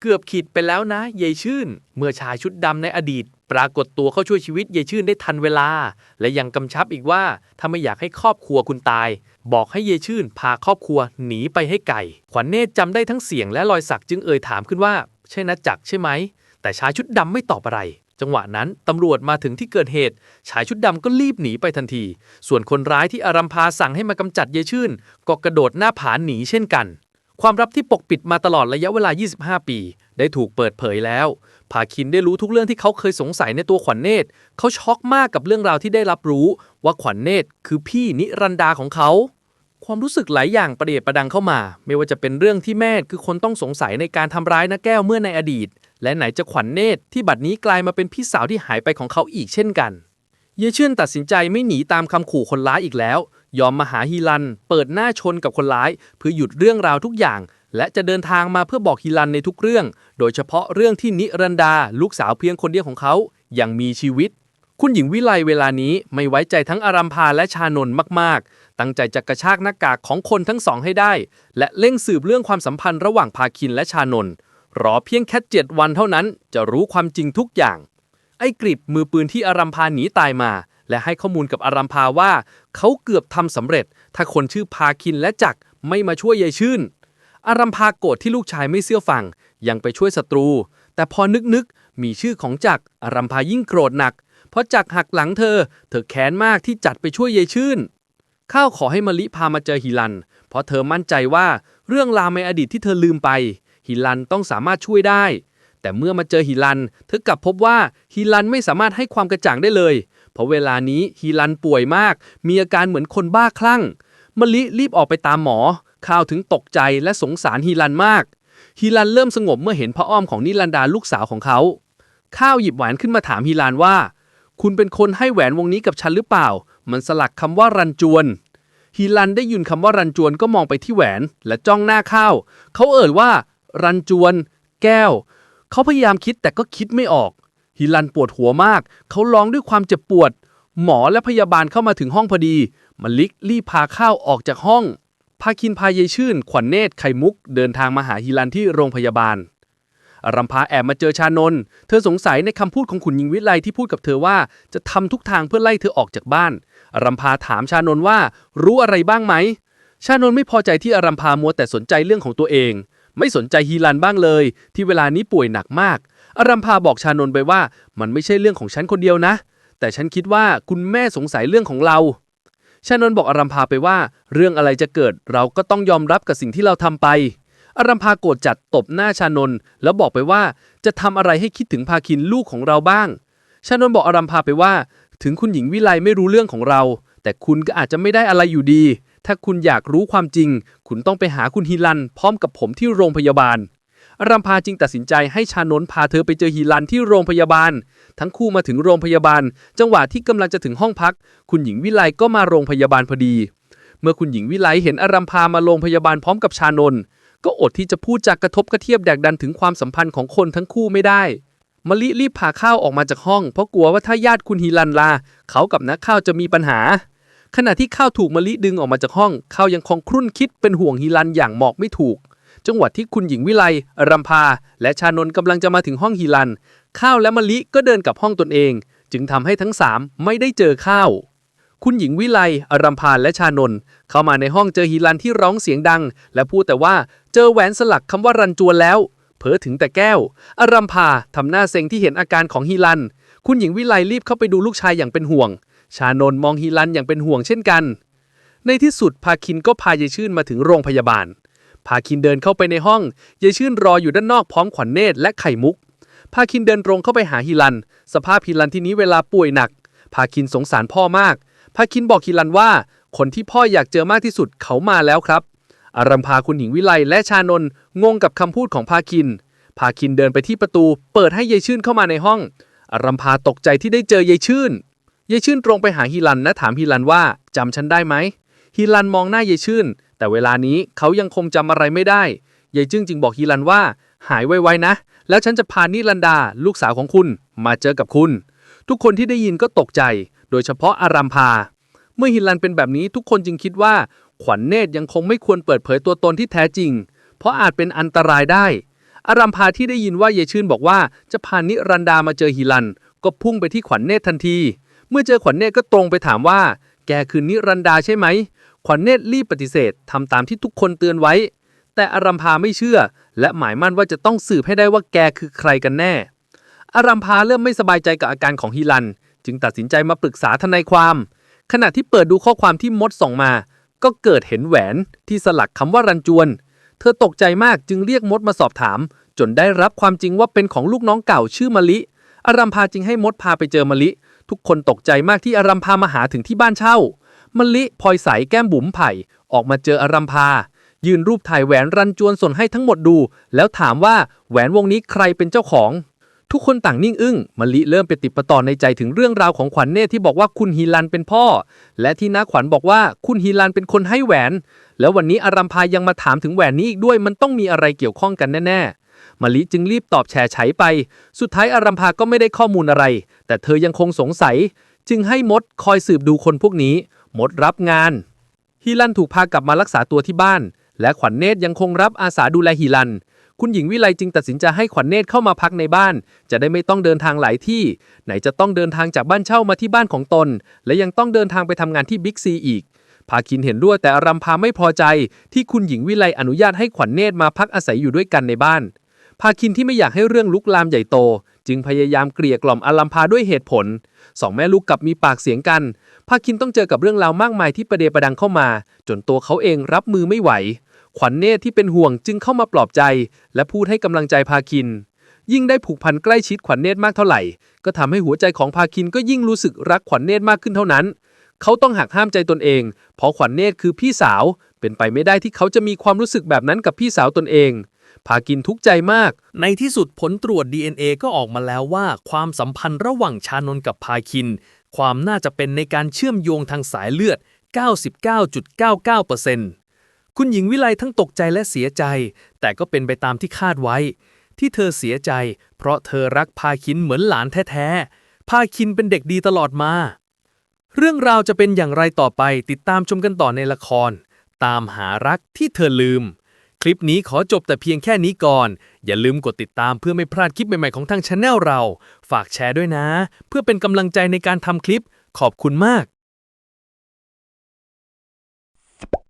เกือบขีดไปแล้วนะยายชื่น เมื่อชายชุดดำในอดีต ปรากฏตัวเข้าช่วยชีวิตยายชื่นได้ทันเวลา และยังกำชับอีกว่า ถ้าไม่อยากให้ครอบครัวคุณตาย บอกให้ยายชื่น พาครอบครัวหนีไปให้ไกลขวัญเนตรจำได้ทั้งเสียงและรอยสักจึงเอ่ยถามขึ้นว่า ใช่นะจักใช่ไหม แต่ชายชุดดำไม่ตอบอะไร จังหวะนั้นตำรวจมาถึงที่เกิดเหตุ ชายชุดดำก็รีบหนีไปทันที ส่วนคนร้ายที่อารัมพาสั่งให้มากำจัดยายชื่น ก็กระโดดหน้าผาหนีเช่นกัน ความลับที่ปกปิดมาตลอดระยะเวลา 25 ปี ได้ถูกเปิดเผยแล้ว ภาคินได้รู้ทุกเรื่องที่เขาเคยสงสัยในตัวขวัญเนตร เขาช็อกมากกับเรื่องราวที่ได้รับรู้ ว่าขวัญเนตรคือพี่นิรันดาของเขา ความรู้สึกหลายอย่างประเดียดประดังเข้ามา ไม่ว่าจะเป็นเรื่องที่แม่คือคนต้องสงสัยในการทำร้ายน้าแก้วเมื่อในอดีต และไหนจะขวัญเนตรที่บัดนี้กลายมาเป็นพี่สาวที่หายไปของเขาอีกเช่นกัน เยเชื่อนตัดสินใจไม่หนีตามคำขู่คนร้ายอีกแล้ว ยอมมาหาฮีรัน เปิดหน้าชนกับคนร้าย เพื่อหยุดเรื่องราวทุกอย่าง และจะเดินทางมาเพื่อบอกฮีรันในทุกเรื่อง โดยเฉพาะเรื่องที่นิรันดา ลูกสาวเพียงคนเดียวของเขายังมีชีวิต คุณหญิงวิไลเวลานี้ไม่ไว้ใจทั้งอารัมพาและชานนท์มาก ๆ ตั้งใจจะกระชากหน้ากากของคนทั้งสองให้ได้ และเร่งสืบเรื่องความสัมพันธ์ระหว่างพาคินและชานนท์รอเพียงแค่เจ็ดวันเท่านั้นจะรู้ความจริงทุกอย่างไอ้กริบมือปืนที่อารัมพาหนีตายมา และให้ข้อมูลกับอารัมพาว่า เขาเกือบทำสำเร็จ ถ้าคนชื่อพาคินและจักไม่มาช่วยยายชื่น อารัมพาโกรธที่ลูกชายไม่เชื่อฟัง ยังไปช่วยศัตรู แต่พอนึกๆมีชื่อของจักอารัมพายิ่งโกรธหนัก เพราะจักหักหลังเธอ เธอแค้นมากที่จัดไปช่วยยายชื่น ข้าวขอให้มะลิพามาเจอฮิลัน เพราะเธอมั่นใจว่าเรื่องราวในอดีตที่เธอลืมไป ฮิลันต้องสามารถช่วยได้ แต่เมื่อมาเจอฮิลัน เธอกลับพบว่าฮิลันไม่สามารถให้ความกระจ่างได้เลย เพราะเวลานี้ฮิลันป่วยมาก มีอาการเหมือนคนบ้าคลั่ง มะลิรีบออกไปตามหมอ ข้าวถึงตกใจและสงสารฮิลันมากฮิลันเริ่มสงบเมื่อเห็นพระอ้อมของนิรันดาลูกสาวของเขา ข้าวหยิบแหวนขึ้นมาถามฮิลันว่า คุณเป็นคนให้แหวนวงนี้กับฉันหรือเปล่า มันสลักคำว่ารันจวนฮีรันได้ยินคำว่ารันจวนก็มองไปที่แหวนและจ้องหน้าข้าว เขาเอ่ยว่า รันจวน แก้ว เขาพยายามคิดแต่ก็คิดไม่ออก ฮีรันปวดหัวมาก เขาร้องด้วยความเจ็บปวด หมอและพยาบาลเข้ามาถึงห้องพอดี มลิกรีบพาข้าวออกจากห้อง พาคินพายายชื่น ขวัญเนตรไข่มุก เดินทางมาหาฮีรันที่โรงพยาบาลอารัมพาแอบมาเจอชานนท์เธอสงสัยในคำพูดของขุนหญิงวิไลที่พูดกับเธอว่าจะทำทุกทางเพื่อไล่เธอออกจากบ้านอารัมพาถามชานนท์ว่ารู้อะไรบ้างไหม ชานนท์ไม่พอใจที่อารัมพามัวแต่สนใจเรื่องของตัวเอง ไม่สนใจฮีรันบ้างเลย ที่เวลานี้ป่วยหนักมาก อารัมพาบอกชานนท์ไปว่า มันไม่ใช่เรื่องของฉันคนเดียวนะ แต่ฉันคิดว่าคุณแม่สงสัยเรื่องของเรา ชานนท์บอกอารัมพาไปว่า เรื่องอะไรจะเกิดเราก็ต้องยอมรับกับสิ่งที่เราทำไปอารัมพาโกรธจัดตบหน้าชานนท์แล้วบอกไปว่าจะทำอะไรให้คิดถึงพาคินลูกของเราบ้าง ชานนท์บอกอารัมพาไปว่า ถึงคุณหญิงวิไลไม่รู้เรื่องของเรา แต่คุณก็อาจจะไม่ได้อะไรอยู่ดี ถ้าคุณอยากรู้ความจริง คุณต้องไปหาคุณฮิลัน พร้อมกับผมที่โรงพยาบาล รัมพาจึงตัดสินใจให้ชานนพาเธอไปเจอฮิลันที่โรงพยาบาล ทั้งคู่มาถึงโรงพยาบาล จังหวะที่กำลังจะถึงห้องพัก คุณหญิงวิไลก็มาโรงพยาบาลพอดี เมื่อคุณหญิงวิไลเห็นอารัมพามาโรงพยาบาลพร้อมกับชานนก็อดที่จะพูดจากกระทบกระเทียบแดกดันถึงความสัมพันธ์ของคนทั้งคู่ไม่ได้มะลิรีบพาข้าวออกมาจากห้อง เพราะกลัวว่าถ้าญาติคุณฮีรันลา เขากับนักข้าวจะมีปัญหา ขณะที่ข้าวถูกมะลิดึงออกมาจากห้อง ข้าวยังคงครุ่นคิดเป็นห่วงฮีรันอย่างหมอกไม่ถูก จังหวะที่คุณหญิงวิไลรัมพา และชานนกำลังจะมาถึงห้องฮีรัน ข้าวและมะลิก็เดินกลับห้องตนเอง จึงทำให้ทั้งสามไม่ได้เจอข้าว คุณหญิงวิไลอรัมพานและชานนเข้ามาในห้องเจอฮีรันที่ร้องเสียงดัง และพูดแต่ว่าเจอแหวนสลักคำว่ารันจวนแล้ว เผลอถึงแต่แก้ว อรัมพาทำหน้าเซ็งที่เห็นอาการของฮีรัน คุณหญิงวิไลรีบเข้าไปดูลูกชายอย่างเป็นห่วง ชานนมองฮีรันอย่างเป็นห่วงเช่นกันในที่สุดพาคินก็พายายชื่นมาถึงโรงพยาบาล พาคินเดินเข้าไปในห้องยายชื่นรออยู่ด้านนอกพร้อมขวัญเนตรและไข่มุก พาคินเดินตรงเข้าไปหาฮิลัน สภาพฮิลันที่นี้เวลาป่วยหนัก พาคินสงสารพ่อมาก พาคินบอกฮิลันว่า คนที่พ่ออยากเจอมากที่สุดเขามาแล้วครับ อารัมพาคุณหญิงวิไลและชานนท์งงกับคำพูดของพาคิน พาคินเดินไปที่ประตู เปิดให้ยายชื่นเข้ามาในห้อง อารัมพาตกใจที่ได้เจอยายชื่นยายชื่นตรงไปหาฮิลันและถามฮิลันว่าจำฉันได้ไหมฮิลันมองหน้ายายชื่น แต่เวลานี้เขายังคงจำอะไรไม่ได้ยายจึ้งจึงบอกฮิลันว่า หายไวๆนะ แล้วฉันจะพานิรันดาลูกสาวของคุณ มาเจอกับคุณ ทุกคนที่ได้ยินก็ตกใจ โดยเฉพาะอารัมพา เมื่อฮิลันเป็นแบบนี้ทุกคนจึงคิดว่า ขวัญเนตรยังคงไม่ควรเปิดเผยตัวตนที่แท้จริง เพราะอาจเป็นอันตรายได้ อารัมพาที่ได้ยินว่าเยชื่นบอกว่าจะพานิรันดามาเจอฮิลัน ก็พุ่งไปที่ขวัญเนตรทันที เมื่อเจอขวัญเนตรก็ตรงไปถามว่า แกคือนิรันดาใช่ไหม ขวัญเนตรรีบปฏิเสธทำตามที่ทุกคนเตือนไว้ แต่อารัมพาไม่เชื่อ และหมายมั่นว่าจะต้องสืบให้ได้ว่าแกคือใครกันแน่ อารัมพาเริ่มไม่สบายใจกับอาการของฮิลัน จึงตัดสินใจมาปรึกษาทนายความ ขณะที่เปิดดูข้อความที่มดส่งมา ก็เกิดเห็นแหวนที่สลักคำว่ารันจวน เธอตกใจมากจึงเรียกมดมาสอบถาม จนได้รับความจริงว่าเป็นของลูกน้องเก่าชื่อมะลิอารัมพาจึงให้มดพาไปเจอมะลิ ทุกคนตกใจมากที่อารัมพามาหาถึงที่บ้านเช่า มะลิพลอยใสแก้มบุ๋มไผ่ ออกมาเจออารัมพา ยืนรูปถ่ายแหวนรันจวนส่วนให้ทั้งหมดดู แล้วถามว่าแหวนวงนี้ใครเป็นเจ้าของ ทุกคนต่างนิ่งอึ้งมะลิเริ่มไปติดประต่อในใจถึงเรื่องราวของขวัญเนตรที่บอกว่าคุณฮีรันเป็นพ่อ และที่น้าขวัญบอกว่าคุณฮีรันเป็นคนให้แหวน แล้ววันนี้อารัมพายังมาถามถึงแหวนนี้อีกด้วยมันต้องมีอะไรเกี่ยวข้องกันแน่ๆมะลิจึงรีบตอบแชร์ไฉไป สุดท้ายอารัมพาก็ไม่ได้ข้อมูลอะไร แต่เธอยังคงสงสัย จึงให้มดคอยสืบดูคนพวกนี้ หมดรับงานฮีรันถูกพากลับมารักษาตัวที่บ้าน และขวัญเนตรยังคงรับอาสาดูแลฮีรัน คุณหญิงวิไลจึงตัดสินใจให้ขวัญเนตรเข้ามาพักในบ้าน จะได้ไม่ต้องเดินทางหลายที่ ไหนจะต้องเดินทางจากบ้านเช่ามาที่บ้านของตน และยังต้องเดินทางไปทำงานที่บิ๊กซีอีกพาคินเห็นด้วยแต่อารัมพาไม่พอใจ ที่คุณหญิงวิไลอนุญาตให้ขวัญเนตรมาพักอาศัยอยู่ด้วยกันในบ้าน พาคินที่ไม่อยากให้เรื่องลุกลามใหญ่โต จึงพยายามเกลี่ยกล่อมอารัมพาด้วยเหตุผล สองแม่ลูกกลับมีปากเสียงกัน พาคินต้องเจอกับเรื่องราวมากมายที่ประเดประดังเข้ามา จนตัวเขาเองรับมือไม่ไหว ขวัญเนตรที่เป็นห่วงจึงเข้ามาปลอบใจ และพูดให้กำลังใจพาคิน ยิ่งได้ผูกพันใกล้ชิดขวัญเนตรมากเท่าไหร่ ก็ทำให้หัวใจของพาคินก็ยิ่งรู้สึกรักขวัญเนตรมากขึ้นเท่านั้น เขาต้องหักห้ามใจตนเอง เพราะขวัญเนตรคือพี่สาว เป็นไปไม่ได้ที่เขาจะมีความรู้สึกแบบนั้นกับพี่สาวตนเองพากินทุกใจมาก ในที่สุดผลตรวจ DNA ก็ออกมาแล้วว่า ความสัมพันธ์ระหว่างชานนกับพาคิน ความน่าจะเป็นในการเชื่อมโยงทางสายเลือด 99.99%คุณหญิงวิไลทั้งตกใจและเสียใจ แต่ก็เป็นไปตามที่คาดไว้ ที่เธอเสียใจ เพราะเธอรักพาคินเหมือนหลานแท้ๆ พาคินเป็นเด็กดีตลอดมา เรื่องราวจะเป็นอย่างไรต่อไปติดตามชมกันต่อในละคร ตามหารักที่เธอลืม คลิปนี้ขอจบแต่เพียงแค่นี้ก่อน อย่าลืมกดติดตามเพื่อไม่พลาดคลิปใหม่ ๆ ของทางช anel เรา ฝากแชร์ด้วยนะ เพื่อเป็นกำลังใจในการทำคลิป ขอบคุณมาก